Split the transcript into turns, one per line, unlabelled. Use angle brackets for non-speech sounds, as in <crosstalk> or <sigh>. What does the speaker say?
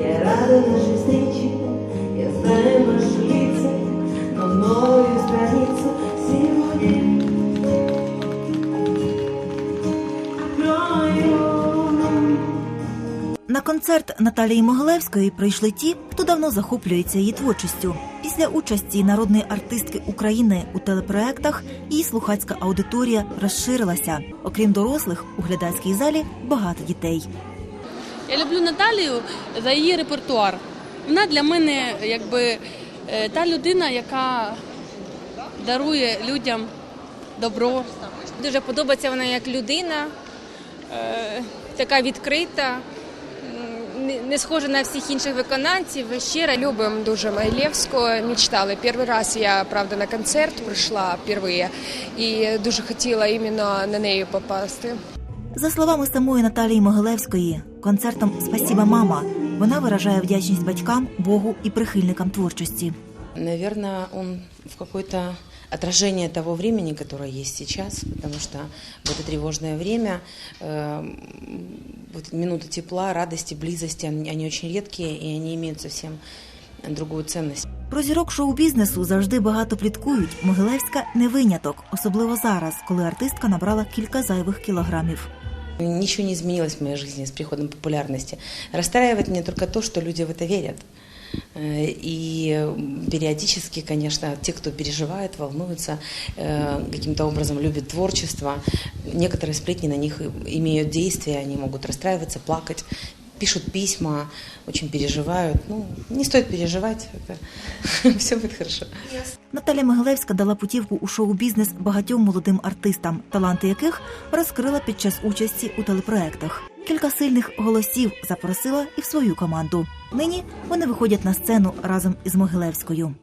Я рада нашей встрече, я знаю ваши лица, но новую страницу сегодня.
На концерт Наталії Могилевської прийшли ті, хто давно захоплюється її творчістю. Після участі народної артистки України у телепроектах її слухацька аудиторія розширилася. Окрім дорослих, у глядацькій залі багато дітей.
Я люблю Наталію за її репертуар. Вона для мене якби е, та людина, яка дарує людям добро.
Дуже подобається вона як людина, е, така відкрита, не- схожа на всіх інших виконавців, щира.
Любим дуже Майлевську, мечтали. Перший раз я, правда, на концерт прийшла впервые і дуже хотіла іменно на неї попасти.
За словами самої Наталії Могилевської, концертом Спасіба, мама вона виражає вдячність батькам, Богу і прихильникам творчості.
Наверное, он в какое-то отражение того времени, которое есть сейчас, потому что в это тревожное время э, вот минуты тепла, радости, близости, они, они очень редкие, и они имеют совсем другую ценность.
Про зірок шоу-бізнесу завжди багато пліткують. Могилевська не виняток, особливо зараз, коли артистка набрала кілька зайвих кілограмів.
Ничего не изменилось в моей жизни с приходом популярности. Расстраивает меня только то, что люди в это верят. Э, И периодически, конечно, те, кто переживает, волнуется, э, каким-то образом любит творчество, некоторые сплетни на них и- имеют действие, они могут расстраиваться, плакать, пишут письма, очень переживают. Ну, не стоит переживать, это <laughs> все будет хорошо.
Наталя Могилевська дала путівку у шоу-бізнес багатьом молодим артистам, таланти яких розкрила під час участі у телепроектах. Кілька сильних голосів запросила і в свою команду. Нині вони виходять на сцену разом із Могилевською.